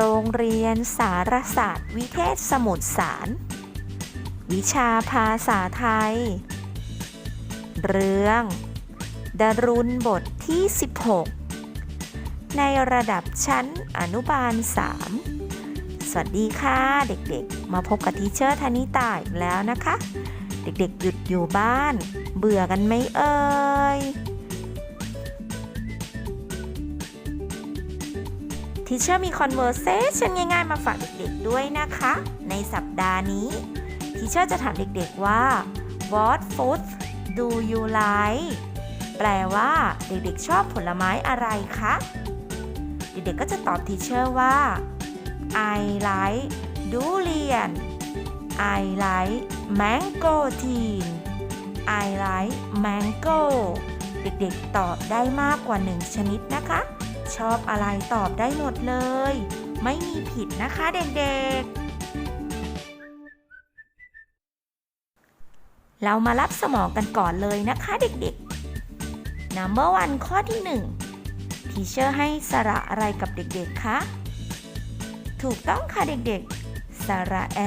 โรงเรียนสารศาสตร์วิเทศสมุทรสาร วิชาภาษาไทย เรื่องดรุณบทที่ 16 ในระดับชั้นอนุบาล 3 สวัสดีค่ะเด็กๆ มาพบกับทีเชอร์ธนิตาอีกแล้วนะคะ เด็กๆ หยุดอยู่บ้าน เบื่อกันไหมเอ่ย ทีเชอร์มี conversation ง่ายๆ มาฝากเด็กๆด้วยนะคะ ในสัปดาห์นี้ทีเชอร์จะถามเด็กๆว่า what food do you like แปลว่าเด็กๆชอบผลไม้อะไรคะ เด็กๆก็จะตอบทีเชอร์ว่า I like durian I like mango teen I like mango เด็กๆตอบได้มากกว่าหนึ่งชนิดนะคะ ชอบอะไรตอบได้หมดเลย ไม่มีผิดนะคะเด็กๆ เรามารับสมองกันก่อนเลยนะคะเด็กๆ Number one ข้อที่ 1 ทีเชอร์ให้สระอะไรกับเด็กๆ คะ ถูกต้องค่ะเด็กๆ สระแอ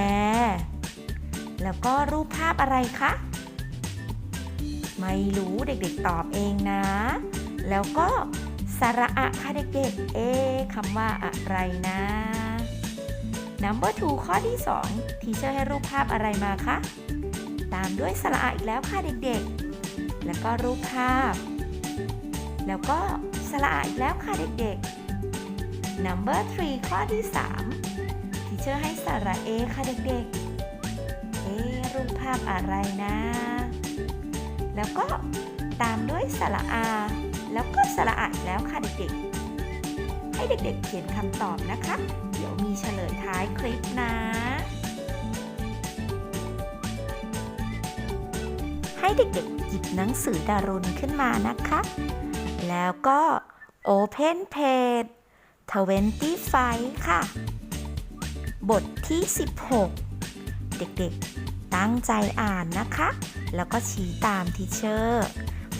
แล้วก็รูปภาพอะไรคะ ไม่รู้เด็กๆ ตอบเองนะ แล้วก็ สระอะค่ะเด็กๆ เอ๊คำว่าอะไรนะ Number two ข้อที่ 2 ทีเชอร์ให้รูปภาพอะไรมาคะ ตามด้วยสระอะอีกแล้วค่ะเด็กๆ แล้วก็รูปภาพ แล้วก็สระอะอีกแล้วค่ะเด็กๆ Number three ข้อที่ 3 ทีเชอร์ให้สระเอค่ะเด็กๆ เอ๊รูปภาพอะไรนะ แล้วก็ตามด้วยสระอา แล้วก็สระอะอีกแล้วค่ะเด็กๆ ให้เด็กๆเขียนคำตอบนะคะ เดี๋ยวมีเฉลยท้ายคลิปนะ ให้เด็กๆหยิบหนังสือดารุณขึ้นมานะคะ แล้วก็ Open Page 25 ค่ะ บทที่ 16 เด็กๆ ตั้งใจอ่านนะคะ แล้วก็ชี้ตามทีเชอร์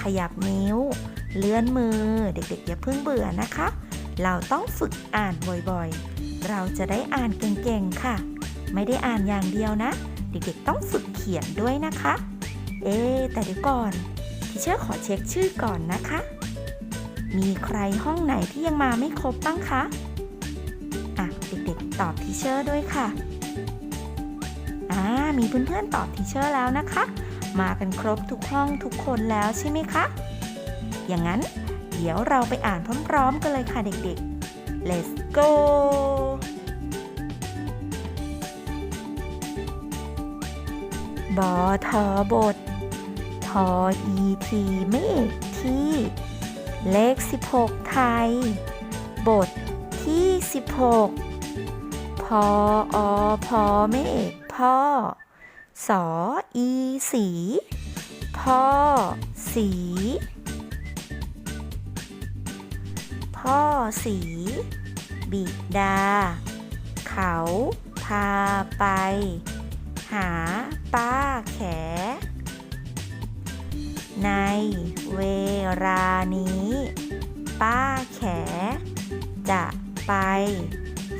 ขยับนิ้ว เลื่อนมือเด็กๆอย่าเพิ่งเบื่อนะคะ เราต้องฝึกอ่านบ่อยๆ เราจะได้อ่านเก่งๆค่ะ ไม่ได้อ่านอย่างเดียวนะ เด็กๆต้องฝึกเขียนด้วยนะคะ เอ๊แต่เดี๋ยวก่อนทีเชอร์ขอเช็คชื่อก่อนนะคะ มีใครห้องไหนที่ยังมาไม่ครบบ้างคะอะเด็กๆตอบทีเชอร์ด้วยค่ะอ่ามีเพื่อนๆตอบทีเชอร์แล้วนะคะ มากันครบทุกห้องทุกคนแล้วใช่ไหมคะ อย่างนั้น เดี๋ยวเราไปอ่านพร้อมๆกันเลยค่ะเด็กๆ let's go บอทอบท ทออีทีเมฆที่ เลข 16 ไทย บทที่ 16 พออพอเมฆพ่อ สออีสี พ่อ สี พ่อสี บิดา เขาพาไป หาป้าแข ในเวลานี้ ป้าแข จะไป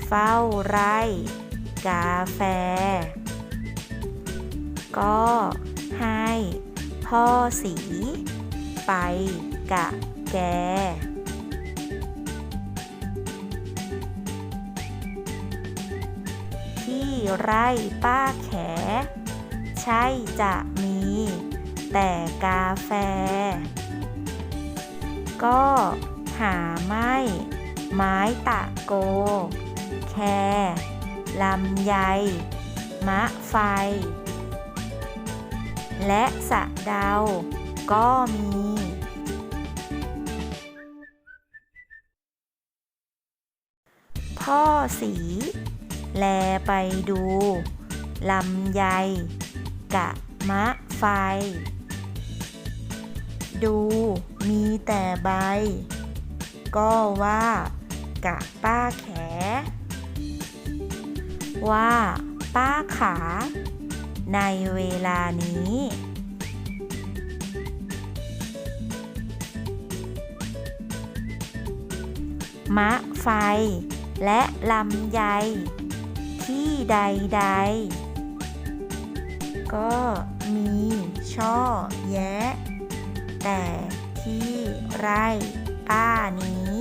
เฝ้าไร่ กาแฟ ก็ให้พ่อสี ไปกะแก ไร่ป้าแข ใช่จะมี แต่กาแฟ ก็หาไม่ ไม้ตะโก แคลำไย มะไฟ และสะเดา ก็มีพ่อสี แลไปดูลำไยกะมะไฟ ดูมีแต่ใบ ก็ว่ากะป้าแข ว่าป้าขา ในเวลานี้มะไฟ และลำไย ที่ใดๆก็มีช่อแยะ แต่ที่ไร่ป้านี้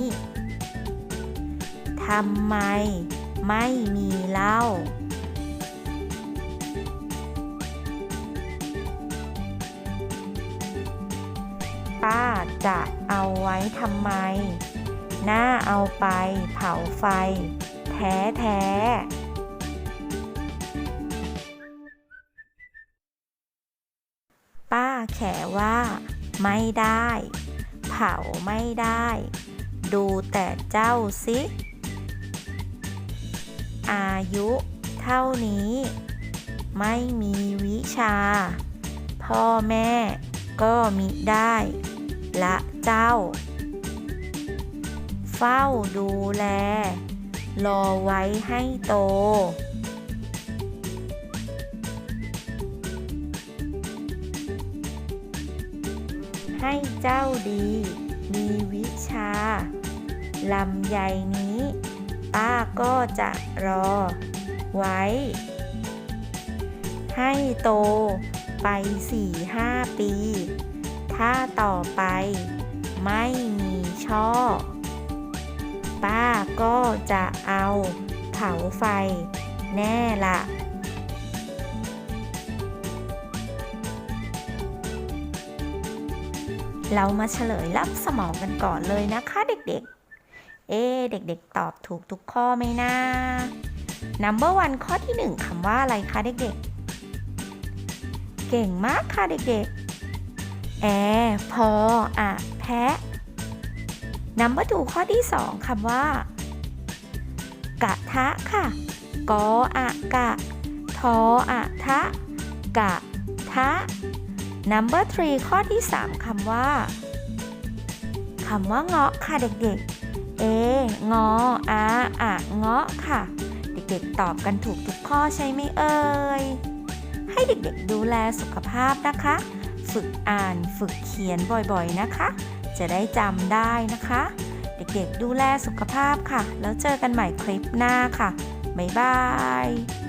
ทำไมไม่มีเหล้าป้าจะเอาไว้ทำไมน่าเอาไปเผาไฟ แท้แท้ แขว่า ไม่ได้ เผาไม่ได้ ดูแต่เจ้าสิอายุเท่านี้ ไม่มีวิชา พ่อแม่ก็มิได้ ละเจ้า เฝ้าดูแล รอไว้ให้โต ให้เจ้าดี มีวิชา ลำใหญ่นี้ ป้าก็จะรอ ไว้ ให้โตไปสี่ห้าปี ถ้าต่อไปไม่มีช่อ ป้าก็จะเอาเผาไฟแน่ละ เรามาเฉลยรับสมองกันก่อนเลยนะคะเด็กๆ เอ๊เด็กๆ ตอบถูกทุกข้อไหมนะ number one ข้อที่หนึ่งคำว่าอะไรคะเด็กๆ เก่งมากค่ะเด็กๆ แอร์พอ อะ แพะ Number ูข้อที่สองคำว่า กะทะค่ะ กออะกะ ทออะทะ กะทะ number three ข้อที่สามคำว่าคำว่าเงาะค่ะเด็กๆ เองออาอะเงาะค่ะ เด็กๆ ตอบกันถูกทุกข้อใช่ไหมเอ่ย ให้เด็กๆ ดูแลสุขภาพนะคะ ฝึกอ่านฝึกเขียนบ่อยๆนะคะ จะได้จำได้นะคะ เด็กๆ ดูแลสุขภาพค่ะ แล้วเจอกันใหม่คลิปหน้าค่ะ บ๊ายบาย